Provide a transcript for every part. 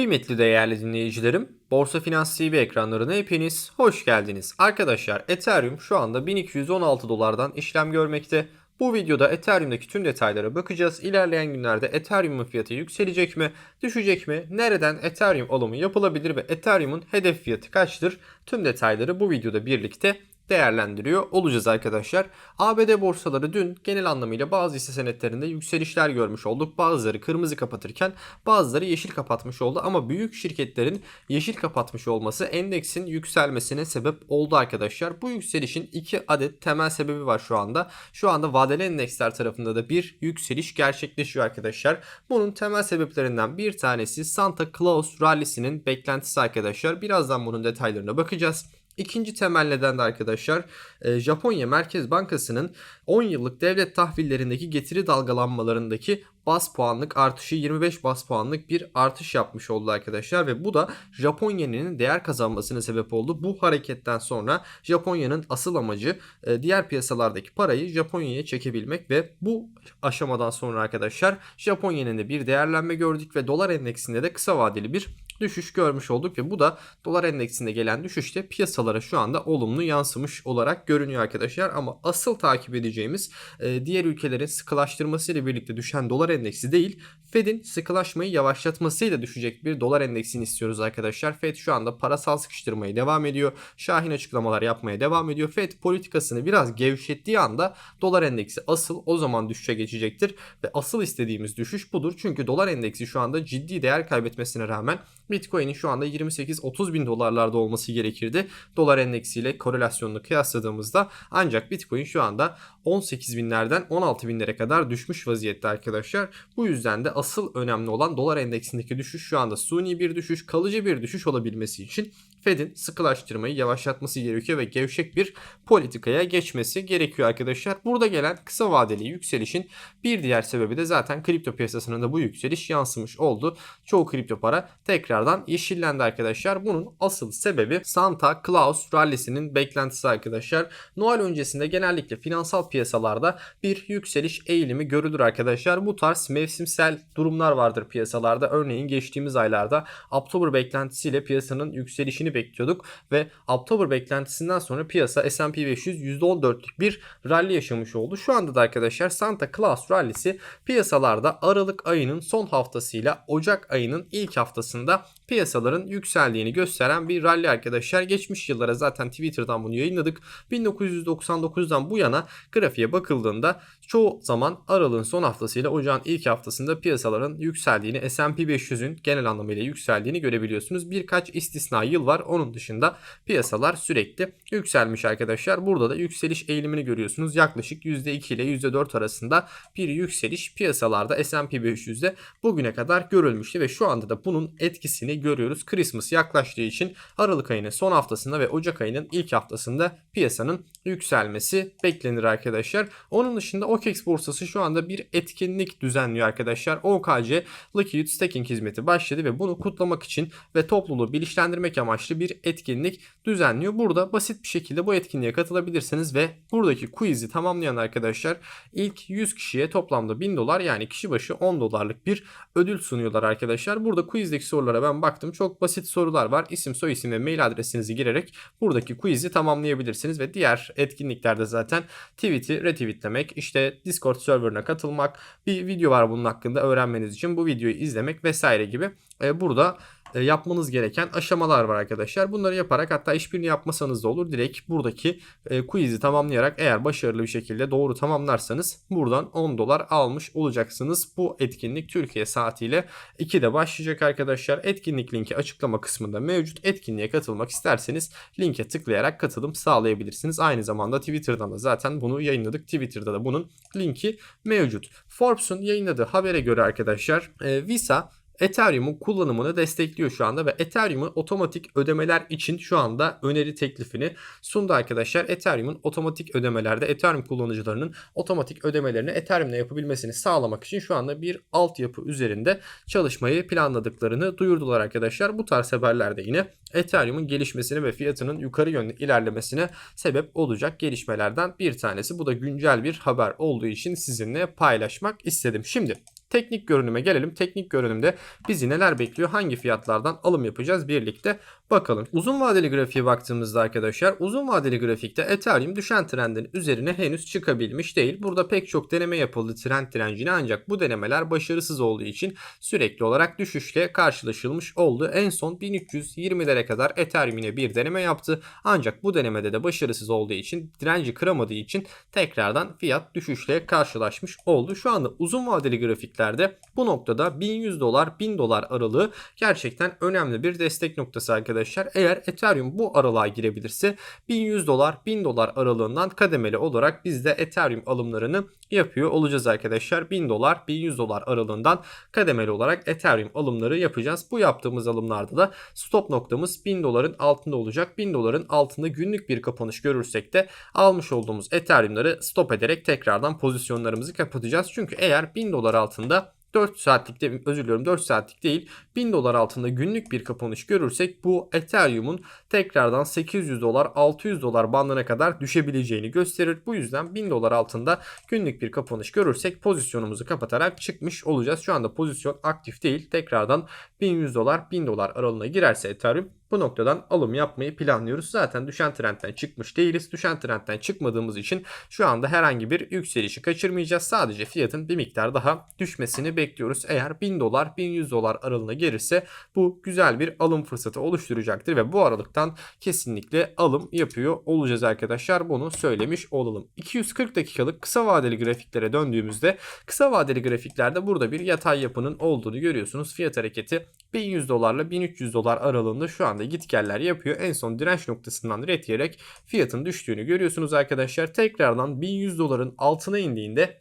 Kıymetli değerli dinleyicilerim, Borsa Finans TV ekranlarına hepiniz hoş geldiniz. Arkadaşlar Ethereum şu anda 1216 dolardan işlem görmekte. Bu videoda Ethereum'daki tüm detaylara bakacağız. İlerleyen günlerde Ethereum'un fiyatı yükselecek mi, düşecek mi, nereden Ethereum alımı yapılabilir ve Ethereum'un hedef fiyatı kaçtır? Tüm detayları bu videoda birlikte değerlendiriyor olacağız arkadaşlar. ABD borsaları dün genel anlamıyla bazı hisse senetlerinde yükselişler görmüş olduk. Bazıları kırmızı kapatırken bazıları yeşil kapatmış oldu ama büyük şirketlerin yeşil kapatmış olması endeksin yükselmesine sebep oldu arkadaşlar. Bu yükselişin iki adet temel sebebi var şu anda. Şu anda vadeli endeksler tarafında da bir yükseliş gerçekleşiyor arkadaşlar. Bunun temel sebeplerinden bir tanesi Santa Claus rallisinin beklentisi arkadaşlar. Birazdan bunun detaylarına bakacağız. İkinci temel neden de arkadaşlar e, Japonya Merkez Bankası'nın 10 yıllık devlet tahvillerindeki getiri dalgalanmalarındaki bas puanlık artışı 25 bas puanlık bir artış yapmış oldu arkadaşlar ve bu da Japonya'nın değer kazanmasına sebep oldu. Bu hareketten sonra Japonya'nın asıl amacı e, diğer piyasalardaki parayı Japonya'ya çekebilmek ve bu aşamadan sonra arkadaşlar Japonya'nın da bir değerlenme gördük ve dolar endeksinde de kısa vadeli bir düşüş görmüş olduk ve bu da dolar endeksinde gelen düşüşte piyasalara şu anda olumlu yansımış olarak görünüyor arkadaşlar. Ama asıl takip edeceğimiz e, diğer ülkelerin sıkılaştırmasıyla birlikte düşen dolar endeksi değil Fed'in sıkılaşmayı yavaşlatmasıyla düşecek bir dolar endeksini istiyoruz arkadaşlar. Fed şu anda parasal sıkıştırmayı devam ediyor. Şahin açıklamalar yapmaya devam ediyor. Fed politikasını biraz gevşettiği anda dolar endeksi asıl o zaman düşüşe geçecektir. Ve asıl istediğimiz düşüş budur. Çünkü dolar endeksi şu anda ciddi değer kaybetmesine rağmen Bitcoin'in şu anda 28-30 bin dolarlarda olması gerekirdi. Dolar endeksiyle korelasyonunu kıyasladığımızda ancak Bitcoin şu anda 18 binlerden 16 binlere kadar düşmüş vaziyette arkadaşlar. Bu yüzden de asıl önemli olan dolar endeksindeki düşüş şu anda suni bir düşüş, kalıcı bir düşüş olabilmesi için Fed'in sıkılaştırmayı yavaşlatması gerekiyor ve gevşek bir politikaya geçmesi gerekiyor arkadaşlar. Burada gelen kısa vadeli yükselişin bir diğer sebebi de zaten kripto piyasasının da bu yükseliş yansımış oldu. Çoğu kripto para tekrardan yeşillendi arkadaşlar. Bunun asıl sebebi Santa Claus rallisinin beklentisi arkadaşlar. Noel öncesinde genellikle finansal piyasalarda bir yükseliş eğilimi görülür arkadaşlar. Bu tarz mevsimsel durumlar vardır piyasalarda. Örneğin geçtiğimiz aylarda Oktober beklentisiyle piyasanın yükselişini gelmesini bekliyorduk ve October beklentisinden sonra piyasa S&P 500 %14'lük bir rally yaşamış oldu. Şu anda da arkadaşlar Santa Claus rallisi piyasalarda Aralık ayının son haftasıyla Ocak ayının ilk haftasında piyasaların yükseldiğini gösteren bir rally arkadaşlar. Geçmiş yıllara zaten Twitter'dan bunu yayınladık. 1999'dan bu yana grafiğe bakıldığında çoğu zaman Aralık'ın son haftasıyla Ocağın ilk haftasında piyasaların yükseldiğini, S&P 500'ün genel anlamıyla yükseldiğini görebiliyorsunuz. Birkaç istisna yıl var. Onun dışında piyasalar sürekli yükselmiş arkadaşlar. Burada da yükseliş eğilimini görüyorsunuz. Yaklaşık %2 ile %4 arasında bir yükseliş piyasalarda S&P 500'de bugüne kadar görülmüştü ve şu anda da bunun etkisini görüyoruz. Christmas yaklaştığı için Aralık ayının son haftasında ve Ocak ayının ilk haftasında piyasanın yükselmesi beklenir arkadaşlar. Onun dışında OKEX borsası şu anda bir etkinlik düzenliyor arkadaşlar. OKC Liquid Staking hizmeti başladı ve bunu kutlamak için ve topluluğu bilinçlendirmek amaçlı bir etkinlik düzenliyor. Burada basit bir şekilde bu etkinliğe katılabilirsiniz ve buradaki quiz'i tamamlayan arkadaşlar ilk 100 kişiye toplamda 1000 dolar yani kişi başı 10 dolarlık bir ödül sunuyorlar arkadaşlar. Burada quiz'deki sorulara ben baktım. Çok basit sorular var. İsim, soy isim ve mail adresinizi girerek buradaki quiz'i tamamlayabilirsiniz ve diğer etkinliklerde zaten tweet'i retweetlemek, işte Discord serverına katılmak, bir video var bunun hakkında öğrenmeniz için bu videoyu izlemek vesaire gibi e, burada yapmanız gereken aşamalar var arkadaşlar. Bunları yaparak hatta işbirini yapmasanız da olur. Direkt buradaki e, quiz'i tamamlayarak eğer başarılı bir şekilde doğru tamamlarsanız buradan 10 dolar almış olacaksınız. Bu etkinlik Türkiye saatiyle 2'de başlayacak arkadaşlar. Etkinlik linki açıklama kısmında mevcut. Etkinliğe katılmak isterseniz linke tıklayarak katılım sağlayabilirsiniz. Aynı zamanda Twitter'dan da zaten bunu yayınladık. Twitter'da da bunun linki mevcut. Forbes'un yayınladığı habere göre arkadaşlar e, Visa Ethereum'un kullanımını destekliyor şu anda ve Ethereum'un otomatik ödemeler için şu anda öneri teklifini sundu arkadaşlar. Ethereum'un otomatik ödemelerde Ethereum kullanıcılarının otomatik ödemelerini Ethereum'la yapabilmesini sağlamak için şu anda bir altyapı üzerinde çalışmayı planladıklarını duyurdular arkadaşlar. Bu tarz haberlerde yine Ethereum'un gelişmesine ve fiyatının yukarı yönlü ilerlemesine sebep olacak gelişmelerden bir tanesi. Bu da güncel bir haber olduğu için sizinle paylaşmak istedim. Şimdi Teknik görünüme gelelim. Teknik görünümde bizi neler bekliyor? Hangi fiyatlardan alım yapacağız birlikte bakalım. Uzun vadeli grafiğe baktığımızda arkadaşlar uzun vadeli grafikte Ethereum düşen trendin üzerine henüz çıkabilmiş değil. Burada pek çok deneme yapıldı trend direncine ancak bu denemeler başarısız olduğu için sürekli olarak düşüşle karşılaşılmış oldu. En son 1320'lere kadar Ethereum yine bir deneme yaptı. Ancak bu denemede de başarısız olduğu için direnci kıramadığı için tekrardan fiyat düşüşle karşılaşmış oldu. Şu anda uzun vadeli grafiklerde bu noktada 1100 dolar 1000 dolar aralığı gerçekten önemli bir destek noktası arkadaşlar. Eğer Ethereum bu aralığa girebilirse 1100 dolar 1000 dolar aralığından kademeli olarak biz de Ethereum alımlarını yapıyor olacağız arkadaşlar. 1000 dolar 1100 dolar aralığından kademeli olarak Ethereum alımları yapacağız. Bu yaptığımız alımlarda da stop noktamız 1000 doların altında olacak. 1000 doların altında günlük bir kapanış görürsek de almış olduğumuz Ethereum'ları stop ederek tekrardan pozisyonlarımızı kapatacağız. Çünkü eğer 1000 dolar altında 4 saatlik de özür diliyorum 4 saatlik değil 1000 dolar altında günlük bir kapanış görürsek bu Ethereum'un tekrardan 800 dolar 600 dolar bandına kadar düşebileceğini gösterir. Bu yüzden 1000 dolar altında günlük bir kapanış görürsek pozisyonumuzu kapatarak çıkmış olacağız. Şu anda pozisyon aktif değil. Tekrardan 1100 dolar 1000 dolar aralığına girerse Ethereum bu noktadan alım yapmayı planlıyoruz. Zaten düşen trendten çıkmış değiliz. Düşen trendten çıkmadığımız için şu anda herhangi bir yükselişi kaçırmayacağız. Sadece fiyatın bir miktar daha düşmesini bekliyoruz. Eğer 1000 dolar 1100 dolar aralığına gelirse bu güzel bir alım fırsatı oluşturacaktır ve bu aralıktan kesinlikle alım yapıyor olacağız arkadaşlar. Bunu söylemiş olalım. 240 dakikalık kısa vadeli grafiklere döndüğümüzde kısa vadeli grafiklerde burada bir yatay yapının olduğunu görüyorsunuz. Fiyat hareketi 1100 dolarla 1300 dolar aralığında şu anda gitgeller yapıyor. En son direnç noktasından ret yiyerek fiyatın düştüğünü görüyorsunuz arkadaşlar. Tekrardan 1100 doların altına indiğinde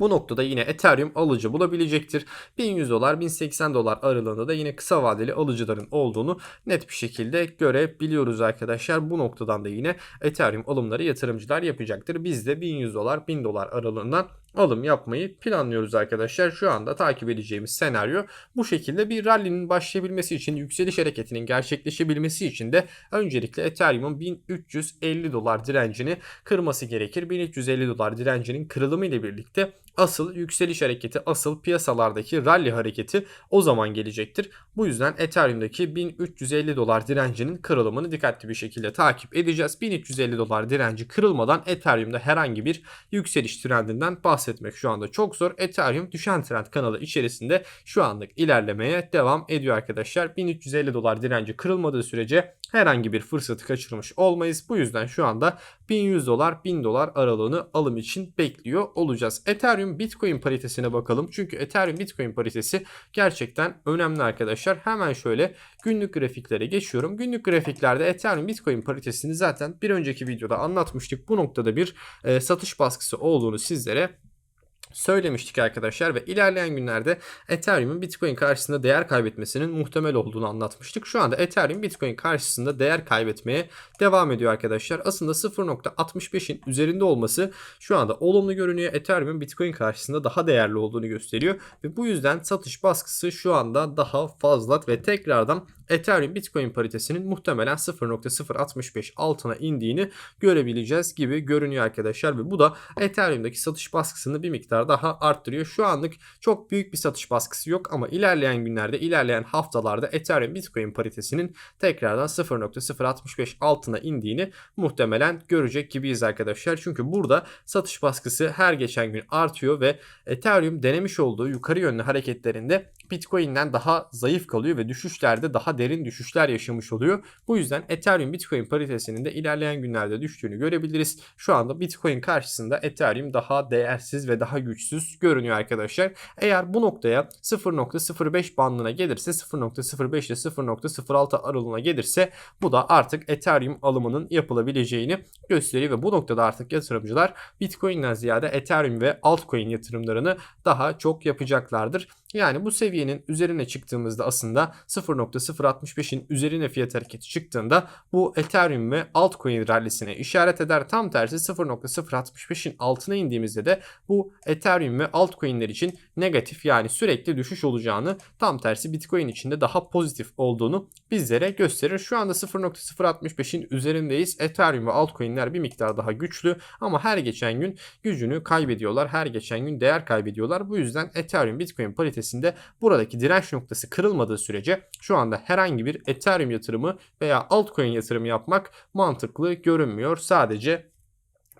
bu noktada yine Ethereum alıcı bulabilecektir. 1100 dolar 1080 dolar aralığında da yine kısa vadeli alıcıların olduğunu net bir şekilde görebiliyoruz arkadaşlar. Bu noktadan da yine Ethereum alımları yatırımcılar yapacaktır. Biz de 1100 dolar 1000 dolar aralığından alım yapmayı planlıyoruz arkadaşlar. Şu anda takip edeceğimiz senaryo bu şekilde bir rally'nin başlayabilmesi için yükseliş hareketinin gerçekleşebilmesi için de öncelikle Ethereum'un 1350 dolar direncini kırması gerekir. 1350 dolar direncinin kırılımı ile birlikte asıl yükseliş hareketi, asıl piyasalardaki rally hareketi o zaman gelecektir. Bu yüzden Ethereum'daki 1350 dolar direncinin kırılımını dikkatli bir şekilde takip edeceğiz. 1350 dolar direnci kırılmadan Ethereum'da herhangi bir yükseliş trendinden bahsetmek şu anda çok zor. Ethereum düşen trend kanalı içerisinde şu anlık ilerlemeye devam ediyor arkadaşlar. 1350 dolar direnci kırılmadığı sürece herhangi bir fırsatı kaçırmış olmayız. Bu yüzden şu anda 1100 dolar 1000 dolar aralığını alım için bekliyor olacağız. Ethereum Bitcoin paritesine bakalım. Çünkü Ethereum Bitcoin paritesi gerçekten önemli arkadaşlar. Hemen şöyle günlük grafiklere geçiyorum. Günlük grafiklerde Ethereum Bitcoin paritesini zaten bir önceki videoda anlatmıştık. Bu noktada bir e, satış baskısı olduğunu sizlere söylemiştik arkadaşlar ve ilerleyen günlerde Ethereum'un Bitcoin karşısında değer kaybetmesinin muhtemel olduğunu anlatmıştık. Şu anda Ethereum Bitcoin karşısında değer kaybetmeye devam ediyor arkadaşlar. Aslında 0.65'in üzerinde olması şu anda olumlu görünüyor. Ethereum'un Bitcoin karşısında daha değerli olduğunu gösteriyor ve bu yüzden satış baskısı şu anda daha fazla ve tekrardan Ethereum Bitcoin paritesinin muhtemelen 0.065 altına indiğini görebileceğiz gibi görünüyor arkadaşlar ve bu da Ethereum'daki satış baskısını bir miktar daha arttırıyor. Şu anlık çok büyük bir satış baskısı yok ama ilerleyen günlerde, ilerleyen haftalarda Ethereum Bitcoin paritesinin tekrardan 0.065 altına indiğini muhtemelen görecek gibiyiz arkadaşlar. Çünkü burada satış baskısı her geçen gün artıyor ve Ethereum denemiş olduğu yukarı yönlü hareketlerinde Bitcoin'den daha zayıf kalıyor ve düşüşlerde daha derin düşüşler yaşamış oluyor. Bu yüzden Ethereum Bitcoin paritesinin de ilerleyen günlerde düştüğünü görebiliriz. Şu anda Bitcoin karşısında Ethereum daha değersiz ve daha güçsüz görünüyor arkadaşlar. Eğer bu noktaya 0.05 bandına gelirse 0.05 ile 0.06 aralığına gelirse bu da artık Ethereum alımının yapılabileceğini gösteriyor ve bu noktada artık yatırımcılar Bitcoin'den ziyade Ethereum ve altcoin yatırımlarını daha çok yapacaklardır. Yani bu seviyenin üzerine çıktığımızda aslında 0.065'in üzerine fiyat hareketi çıktığında bu Ethereum ve altcoin rallisine işaret eder. Tam tersi 0.065'in altına indiğimizde de bu Ethereum ve altcoin'ler için negatif yani sürekli düşüş olacağını tam tersi Bitcoin için de daha pozitif olduğunu bizlere gösterir. Şu anda 0.065'in üzerindeyiz. Ethereum ve altcoin'ler bir miktar daha güçlü ama her geçen gün gücünü kaybediyorlar. Her geçen gün değer kaybediyorlar. Bu yüzden Ethereum Bitcoin paritesinde buradaki direnç noktası kırılmadığı sürece şu anda herhangi bir Ethereum yatırımı veya altcoin yatırımı yapmak mantıklı görünmüyor. Sadece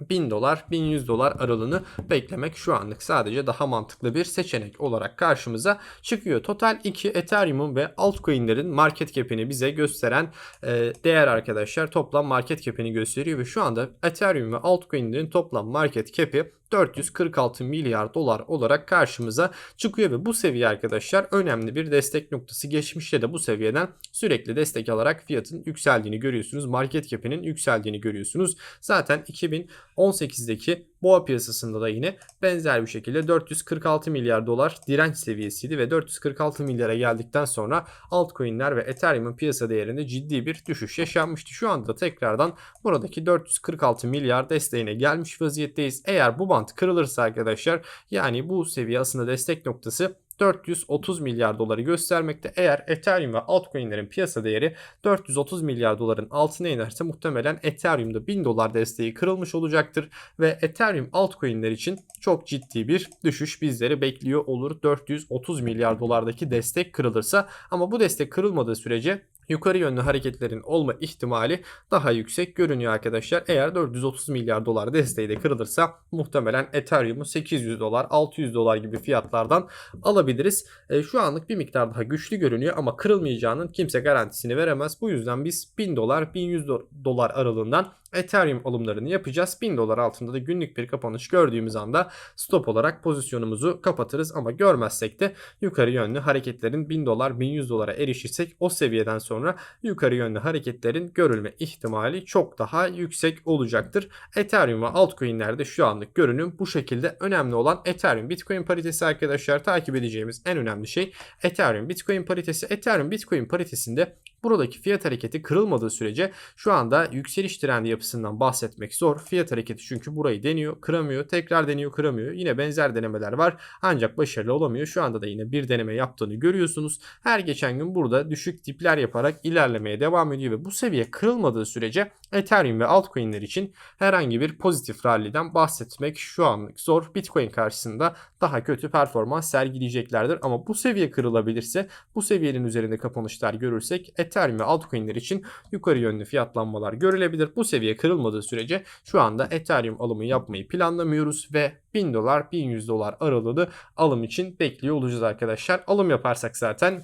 1000 dolar 1100 dolar aralığını beklemek şu anlık sadece daha mantıklı bir seçenek olarak karşımıza çıkıyor. Total 2 Ethereum'un ve altcoin'lerin market cap'ini bize gösteren e, değer arkadaşlar toplam market cap'ini gösteriyor ve şu anda Ethereum ve altcoin'lerin toplam market cap'i 446 milyar dolar olarak karşımıza çıkıyor ve bu seviye arkadaşlar önemli bir destek noktası. Geçmişte de bu seviyeden sürekli destek alarak fiyatın yükseldiğini görüyorsunuz. Market cap'inin yükseldiğini görüyorsunuz. Zaten 2018'deki boğa piyasasında da yine benzer bir şekilde 446 milyar dolar direnç seviyesiydi ve 446 milyara geldikten sonra altcoin'ler ve Ethereum'un piyasa değerinde ciddi bir düşüş yaşanmıştı. Şu anda da tekrardan buradaki 446 milyar desteğine gelmiş vaziyetteyiz. Eğer bu bant kırılırsa arkadaşlar yani bu seviye aslında destek noktası 430 milyar doları göstermekte. Eğer Ethereum ve altcoin'lerin piyasa değeri 430 milyar doların altına inerse muhtemelen Ethereum'da 1000 dolar desteği kırılmış olacaktır ve Ethereum altcoin'ler için çok ciddi bir düşüş bizleri bekliyor olur. 430 milyar dolardaki destek kırılırsa ama bu destek kırılmadığı sürece yukarı yönlü hareketlerin olma ihtimali daha yüksek görünüyor arkadaşlar. Eğer 430 milyar dolar desteği de kırılırsa muhtemelen Ethereum'u 800 dolar 600 dolar gibi fiyatlardan alabiliriz. E, şu anlık bir miktar daha güçlü görünüyor ama kırılmayacağının kimse garantisini veremez. Bu yüzden biz 1000 dolar 1100 dolar aralığından Ethereum alımlarını yapacağız. 1000 dolar altında da günlük bir kapanış gördüğümüz anda stop olarak pozisyonumuzu kapatırız ama görmezsek de yukarı yönlü hareketlerin 1000 dolar 1100 dolara erişirsek o seviyeden sonra yukarı yönlü hareketlerin görülme ihtimali çok daha yüksek olacaktır. Ethereum ve altcoin'lerde şu anlık görünüm bu şekilde önemli olan Ethereum Bitcoin paritesi arkadaşlar takip edeceğimiz en önemli şey Ethereum Bitcoin paritesi. Ethereum Bitcoin paritesinde buradaki fiyat hareketi kırılmadığı sürece şu anda yükseliş trendi yapısından bahsetmek zor. Fiyat hareketi çünkü burayı deniyor, kıramıyor, tekrar deniyor, kıramıyor. Yine benzer denemeler var ancak başarılı olamıyor. Şu anda da yine bir deneme yaptığını görüyorsunuz. Her geçen gün burada düşük dipler yaparak ilerlemeye devam ediyor ve bu seviye kırılmadığı sürece Ethereum ve altcoin'ler için herhangi bir pozitif rally'den bahsetmek şu anlık zor. Bitcoin karşısında daha kötü performans sergileyeceklerdir ama bu seviye kırılabilirse bu seviyenin üzerinde kapanışlar görürsek Ethereum ve altcoin'ler için yukarı yönlü fiyatlanmalar görülebilir. Bu seviye kırılmadığı sürece şu anda Ethereum alımı yapmayı planlamıyoruz ve 1000 dolar 1100 dolar aralığı alım için bekliyor olacağız arkadaşlar. Alım yaparsak zaten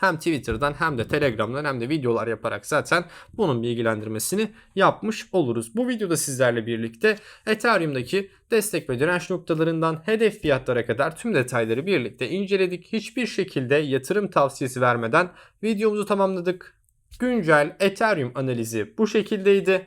hem Twitter'dan hem de Telegram'dan hem de videolar yaparak zaten bunun bilgilendirmesini yapmış oluruz. Bu videoda sizlerle birlikte Ethereum'daki destek ve direnç noktalarından hedef fiyatlara kadar tüm detayları birlikte inceledik. Hiçbir şekilde yatırım tavsiyesi vermeden videomuzu tamamladık. Güncel Ethereum analizi bu şekildeydi.